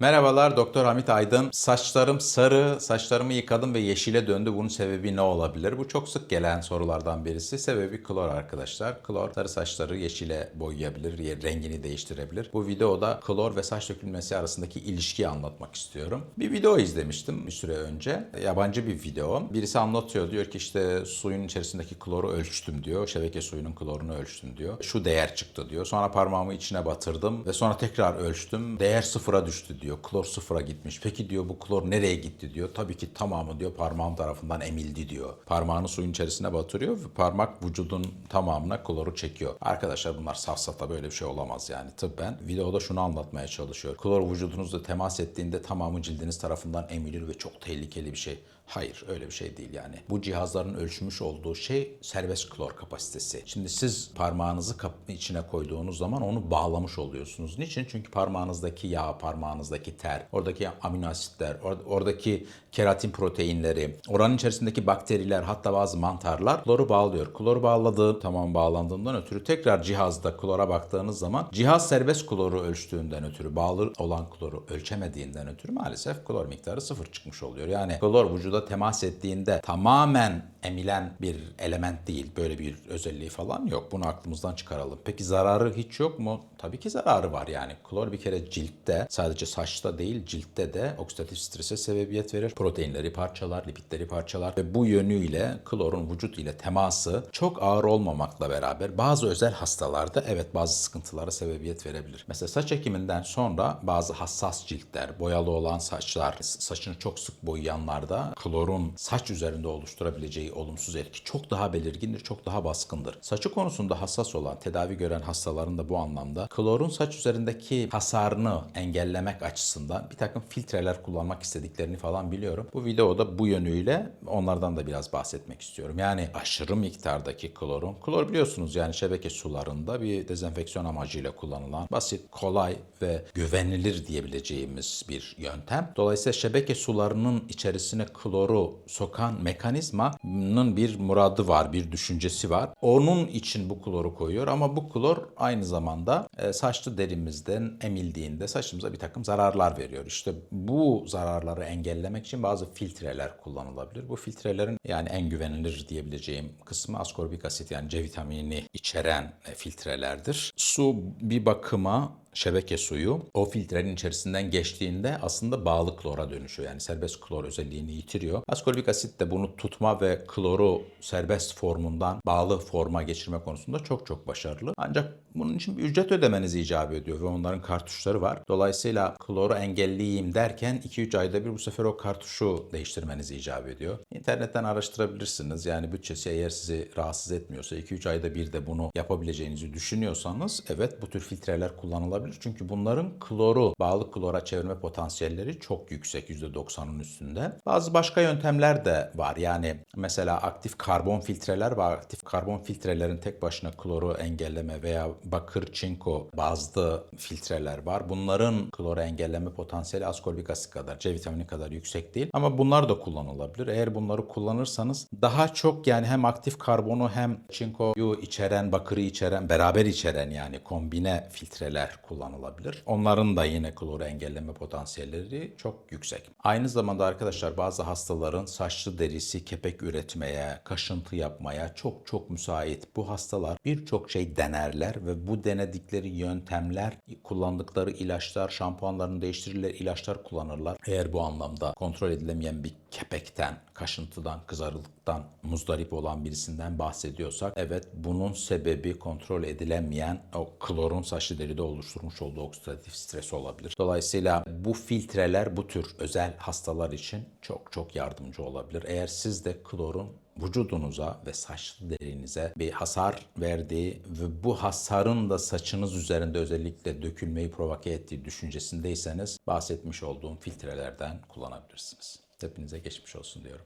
Merhabalar Doktor Hamit Aydın. Saçlarım sarı, saçlarımı yıkadım ve yeşile döndü. Bunun sebebi ne olabilir? Bu çok sık gelen sorulardan birisi. Sebebi klor arkadaşlar. Klor sarı saçları yeşile boyayabilir, rengini değiştirebilir. Bu videoda klor ve saç dökülmesi arasındaki ilişkiyi anlatmak istiyorum. Bir video izlemiştim bir süre önce. Yabancı bir video. Birisi anlatıyor. Diyor ki işte suyun içerisindeki kloru ölçtüm diyor. Şebeke suyunun klorunu ölçtüm diyor. Şu değer çıktı diyor. Sonra parmağımı içine batırdım ve sonra tekrar ölçtüm. Değer sıfıra düştü diyor. Klor sıfıra gitmiş. Peki diyor bu klor nereye gitti diyor. Tabii ki tamamı diyor parmağım tarafından emildi diyor. Parmağını suyun içerisine batırıyor ve parmak vücudun tamamına kloru çekiyor. Arkadaşlar bunlar safsata böyle bir şey olamaz yani tıbben. Videoda şunu anlatmaya çalışıyor. Klor vücudunuzla temas ettiğinde tamamı cildiniz tarafından emilir ve çok tehlikeli bir şey. Hayır öyle bir şey değil yani. Bu cihazların ölçmüş olduğu şey serbest klor kapasitesi. Şimdi siz parmağınızı kapının içine koyduğunuz zaman onu bağlamış oluyorsunuz. Niçin? Çünkü parmağınızdaki yağ, parmağınızdaki ter, oradaki amino asitler, or- oradaki keratin proteinleri, oranın içerisindeki bakteriler hatta bazı mantarlar kloru bağlıyor. Kloru bağladığı tamam bağlandığından ötürü tekrar cihazda klora baktığınız zaman cihaz serbest kloru ölçtüğünden ötürü bağlı olan kloru ölçemediğinden ötürü maalesef klor miktarı sıfır çıkmış oluyor. Yani klor vücuda temas ettiğinde tamamen emilen bir element değil. Böyle bir özelliği falan yok. Bunu aklımızdan çıkaralım. Peki zararı hiç yok mu? Tabii ki zararı var yani. Klor bir kere ciltte sadece saçta değil ciltte de oksidatif strese sebebiyet verir. Proteinleri parçalar, lipidleri parçalar ve bu yönüyle klorun vücut ile teması çok ağır olmamakla beraber bazı özel hastalarda evet bazı sıkıntılara sebebiyet verebilir. Mesela saç ekiminden sonra bazı hassas ciltler, boyalı olan saçlar, saçını çok sık boyayanlarda klorun saç üzerinde oluşturabileceği olumsuz etki çok daha belirgindir, çok daha baskındır. Saçı konusunda hassas olan, tedavi gören hastaların da bu anlamda klorun saç üzerindeki hasarını engellemek açısından bir takım filtreler kullanmak istediklerini falan biliyorum. Bu videoda bu yönüyle onlardan da biraz bahsetmek istiyorum. Yani aşırı miktardaki klorun, klor biliyorsunuz yani şebeke sularında bir dezenfeksiyon amacıyla kullanılan basit, kolay ve güvenilir diyebileceğimiz bir yöntem. Dolayısıyla şebeke sularının içerisine kloru sokan mekanizmanın bir muradı var, bir düşüncesi var. Onun için bu kloru koyuyor ama bu klor aynı zamanda e, saçlı derimizden emildiğinde saçımıza bir takım zararlar veriyor. İşte bu zararları engellemek için bazı filtreler kullanılabilir. Bu filtrelerin yani en güvenilir diyebileceğim kısmı askorbik asit yani C vitaminini içeren e, filtrelerdir. Su bir bakıma şebeke suyu o filtrenin içerisinden geçtiğinde aslında bağlı klora dönüşüyor. Yani serbest klor özelliğini yitiriyor. Askorbik asit de bunu tutma ve kloru serbest formundan bağlı forma geçirme konusunda çok çok başarılı. Ancak bunun için bir ücret ödemeniz icap ediyor ve onların kartuşları var. Dolayısıyla kloru engelleyeyim derken 2-3 ayda bir bu sefer o kartuşu değiştirmeniz icap ediyor. İnternetten araştırabilirsiniz. Yani bütçesi eğer sizi rahatsız etmiyorsa 2-3 ayda bir de bunu yapabileceğinizi düşünüyorsanız evet bu tür filtreler kullanılabilir. Çünkü bunların kloru bağlı klora çevirme potansiyelleri çok yüksek %90'ın üstünde. Bazı başka yöntemler de var. Yani mesela aktif karbon filtreler var. Aktif karbon filtrelerin tek başına kloru engelleme veya bakır çinko bazlı filtreler var. Bunların kloru engelleme potansiyeli askorbik asit kadar, C vitamini kadar yüksek değil. Ama bunlar da kullanılabilir. Eğer bunları kullanırsanız daha çok yani hem aktif karbonu hem çinkoyu içeren, bakırı içeren, beraber içeren yani kombine filtreler kullanılabilir. Onların da yine kloru engelleme potansiyelleri çok yüksek. Aynı zamanda arkadaşlar bazı hastaların saçlı derisi kepek üretmeye, kaşıntı yapmaya çok çok müsait. Bu hastalar birçok şey denerler ve bu denedikleri yöntemler, kullandıkları ilaçlar, şampuanlarını değiştirirler, ilaçlar kullanırlar. Eğer bu anlamda kontrol edilemeyen bir kepekten, kaşıntıdan, kızarıklıktan muzdarip olan birisinden bahsediyorsak evet bunun sebebi kontrol edilemeyen o klorun saçlı deride oluşturmuş olduğu oksidatif stres olabilir. Dolayısıyla bu filtreler bu tür özel hastalar için çok çok yardımcı olabilir. Eğer siz de klorun vücudunuza ve saçlı derinize bir hasar verdiği ve bu hasarın da saçınız üzerinde özellikle dökülmeyi provoke ettiği düşüncesindeyseniz bahsetmiş olduğum filtrelerden kullanabilirsiniz. Hepinize geçmiş olsun diyorum.